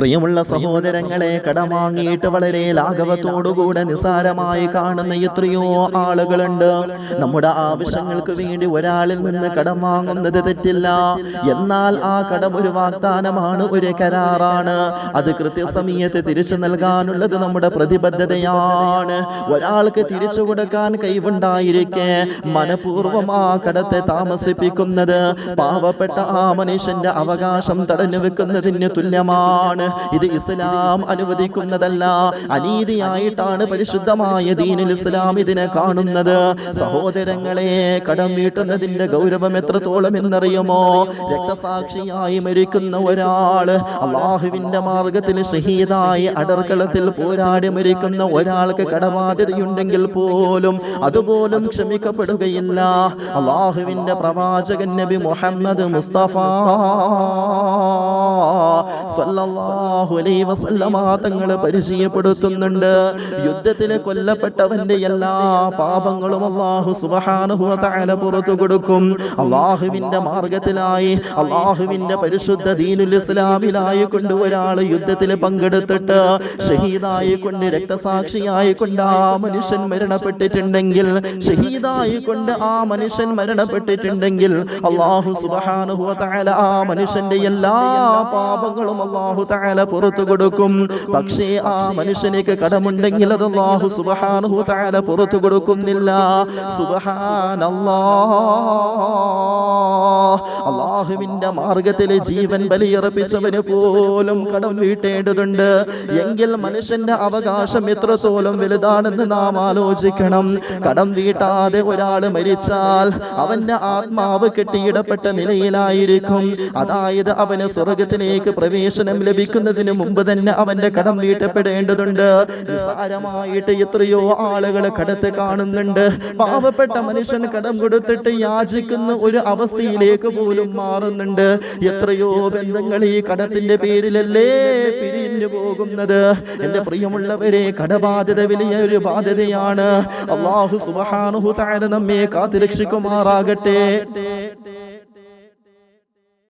പ്രിയമുള്ള സഹോദരങ്ങളെ കടമാങ്ങിയിട്ട് വളരെ ലാഘവത്തോടുകൂടെ നിസാരമായി കാണുന്ന എത്രയോ ആളുകളുണ്ട്. നമ്മുടെ ആവശ്യങ്ങൾക്ക് വേണ്ടി ഒരാളിൽ നിന്ന് കടം വാങ്ങുന്നത് തെറ്റില്ല. എന്നാൽ ആ കടം ഒരു വാഗ്ദാനമാണ് ഒരു കരാറാണ്. അത് കൃത്യസമയത്ത് തിരിച്ചു നൽകാനുള്ളത് നമ്മുടെ പ്രതിബദ്ധതയാണ്. ഒരാൾക്ക് തിരിച്ചു കൊടുക്കാൻ കൈവുണ്ടായിരിക്കെ മനഃപൂർവം ആ കടത്തെ താമസിപ്പിക്കുന്നത് പാവപ്പെട്ട ആ മനുഷ്യന്റെ അവകാശം തടഞ്ഞു വെക്കുന്നതിന് തുല്യമാണ്. ഇത് ഇസ്ലാം അനുവദിക്കുന്നതല്ല. അനീതിയായിട്ടാണ് പരിശുദ്ധമായ ദീനിൽ ഇസ്ലാം ഇതിനെ കാണുന്നത്. സഹോദരങ്ങളെ കടം വീട്ടുന്നതിന്റെ ഗൗരവം എത്രത്തോളം എന്നറിയുമോ? രക്തസാക്ഷിയായി മരിക്കുന്ന ഒരാൾ അള്ളാഹുവിന്റെ മാർഗത്തിൽ ഷഹീദായി അടർക്കളത്തിൽ പോരാടി മരിക്കുന്ന ഒരാൾക്ക് കടബാധ്യതയുണ്ടെങ്കിൽ പോലും അതുപോലും ക്ഷമിക്കപ്പെടുകയില്ല. അള്ളാഹുവിന്റെ പ്രവാചകൻ നബി മുഹമ്മദ് മുസ്തഫ സല്ലല്ലാഹു അലൈഹി വസല്ലമ തങ്ങളെ പരിചയപ്പെടുത്തുന്നുണ്ട്. യുദ്ധത്തിൽ കൊല്ലപ്പെട്ടവന്റെ എല്ലാ പാപങ്ങളും അള്ളാഹു സുബ്ഹാനഹു വ തആല പുറത്തു കൊടുക്കും. അള്ളാഹുവിന്റെ മാർഗത്തിലായി അള്ളാഹുവിന്റെ പരിശുദ്ധ ദീനുൽ ഇസ്ലാമിലായി കൊണ്ട് ഒരാൾ യുദ്ധത്തിൽ പങ്കെടുത്തിട്ട് ഷഹീദായി കൊണ്ട് രക്തസാക്ഷിയായി കൊണ്ട് ആ മനുഷ്യൻ മരണപ്പെട്ടിട്ടുണ്ടെങ്കിൽ ഷഹീദായി കൊണ്ട് ആ മനുഷ്യൻ മരണപ്പെട്ടിട്ടുണ്ടെങ്കിൽ അള്ളാഹു സുബ്ഹാനഹു വ തആല ആ മനുഷ്യന്റെ എല്ലാ പാപങ്ങളും അള്ളാഹു തആല പുറത്തു കൊടുക്കും. പക്ഷേ ആ മനുഷ്യനേക്ക് കടമുണ്ടെങ്കിൽ അത് അള്ളാഹു സുബ്ഹാനഹു താല പുറത്തു കൊടുക്കുന്നില്ല. സുബഹാനല്ലാ. അള്ളാഹുവിന്റെ മാർഗത്തിൽ ജീവൻ ബലിയർപ്പിച്ചവന് പോലും കടം വീട്ടേണ്ടതുണ്ട്. എങ്കിൽ മനുഷ്യന്റെ അവകാശം എത്രത്തോളം വലുതാണെന്ന് നാം ആലോചിക്കണം. കടം വീട്ടാതെ ഒരാൾ മരിച്ചാൽ അവന്റെ ആത്മാവ് കെട്ടിയിടപ്പെട്ട നിലയിലായിരിക്കും. അതായത് അവന് സ്വർഗത്തിലേക്ക് പ്രവേശനം ലഭിക്കുന്നതിന് മുമ്പ് തന്നെ അവന്റെ കടം വീട്ടപ്പെടേണ്ടതുണ്ട്. നിസാരമായിട്ട് എത്രയോ ആളുകൾ കടത്ത് കാണുന്നുണ്ട്. പാവപ്പെട്ട മനുഷ്യൻ കടം കൊടുത്തിട്ട് യാചിക്കുന്ന ഒരു അവസ്ഥയിലേക്ക് പോലും മാറുന്നുണ്ട്. എത്രയോ ബന്ധങ്ങൾ ഈ കടത്തിന്റെ പേരിലല്ലേ പിരിഞ്ഞു പോകുന്നത്. എന്റെ പ്രിയമുള്ളവരെ കടബാധ്യത വലിയ ഒരു ബാധ്യതയാണ്. അള്ളാഹു സുബ്ഹാനഹു താര നമ്മെ കാത്തുരക്ഷിക്കുമാറാകട്ടെ.